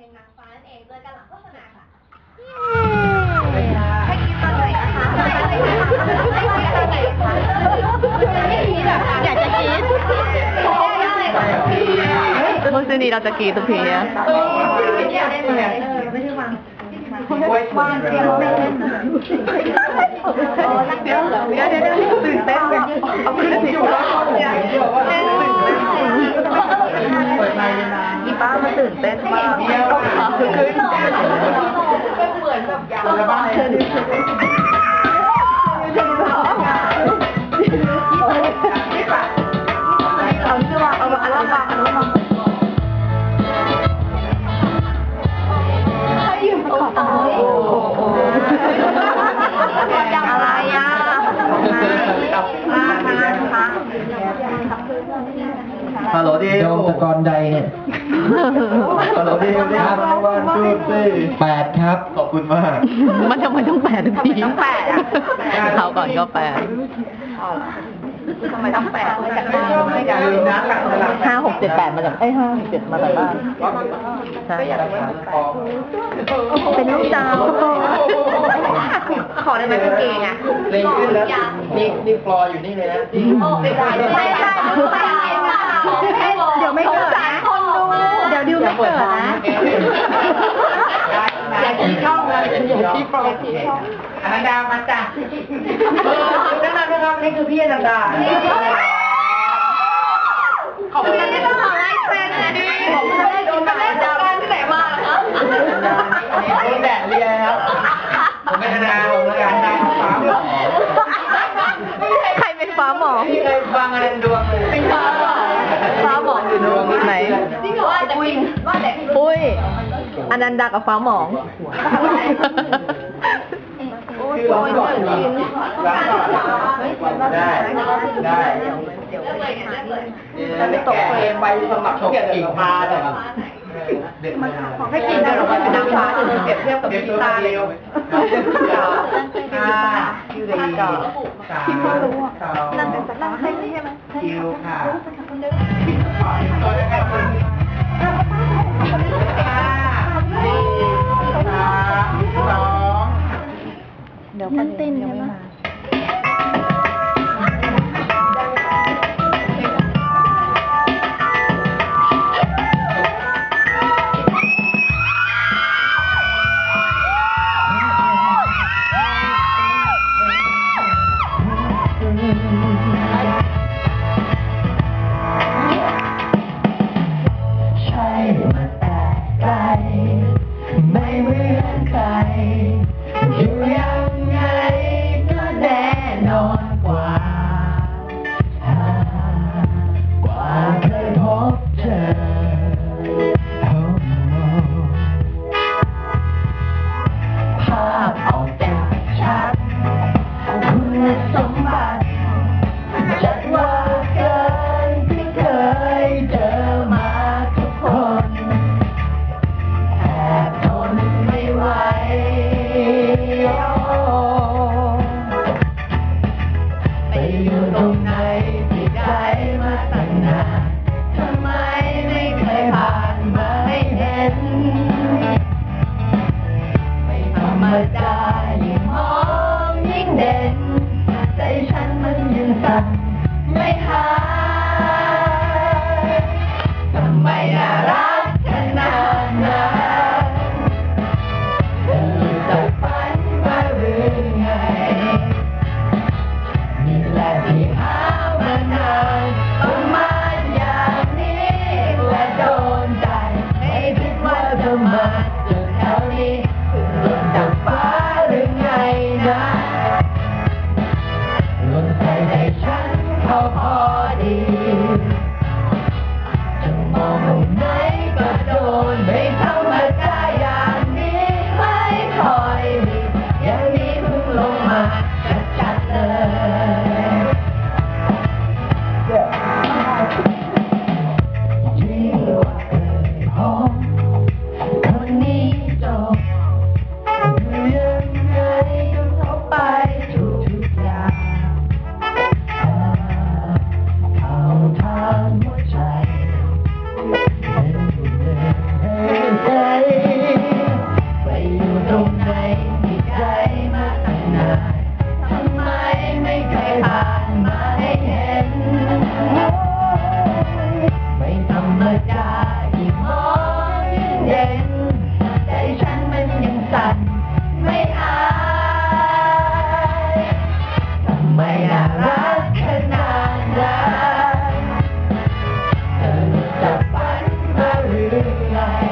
ลงนางฟ้านั่นเองเจอกันหลังโฆษณาค่ะให้กินตอนไหนนะคะให้กินตอนไหนคะอยากจะกรี๊ดเมื่อคืนนี้เราจะกรี๊ดทุกทีอะวางเตียงไม่เล่นนะเดี๋ยวเดี๋ยวเดี๋ยวตื่นเต้นแบบเอาขึ้นสิว่าอีป้ามันตื่นเต้นมากคือคือเหมือน แบบยาวบ้านเธอดูเธอเอาชื่อว่าเอาอันละบางอันละบางให้ยืมตัวโอ้โหอะไรอะมามามาฮัลโหลดิโดมตะกอนใดเนี่ย ฮัลโหลดิวดิวันทูสี่แปดครับ ขอบคุณมาก มันทำไมต้องแปดทุกทีต้องแปดอะเขาก่อนก็แปดทำไมต้องแปดไม่จากบ้านไม่จากลืมนะหลังหลังห้าหกเจ็ดแปดมาจากเอ้ยห้าหกเจ็ดมาจากบ้านใช่เป็นลูกดาวขอได้ไหมเป็นเกงอะเล็งขึ้นแล้วนี่นี่ฟลอร์อยู่นี่เลยนะไม่ได้ไม่ได้ไม่ได้เดี๋ยวไม่เกิดนะเดี๋ ยวดิวไม่เกิดนะ อยากชี้ช่องเลยอยากชี้ฟลอร์อนันดามาจ้ะนั่นนะครับนี่คือพี่อนันดาขอบคุณที่ต้องขอไลฟ์เทรนด์นะดิขอบคุณที่โดนมาแล้วจากการที่ไหนมาเหรอคะนี่แดดเรียครับผมเป็นอนันดาผมเป็นอนันดาฟ้าหมอใครเป็นฟ้าหมอไม่เคยฟังอนันดวงเลยเป็นฟ้าหมอฟ้าหมออยู่ตรงไหนจริงเหรอ ปุ้ยอนันดากับฟ้าหมอง คือร้องก่อนร้องก่อนได้ ได้เดี๋ยวเลยเนี่ยเลยจะไม่ตกเฟรมไปสมัครเขาเกี่ยวกับปลาแต่เด็กมันให้กินเดี๋ยวเราเป็นนางฟ้าจะเปรียบเทียบกับกพิตัวซซ่าเลเดียยวห้าคิวเดียวสามสองนั่งเป็นสักนั่งให้ใช่ไหมคิวค่ะ นั่งเต้นใช่ไห how รื่อย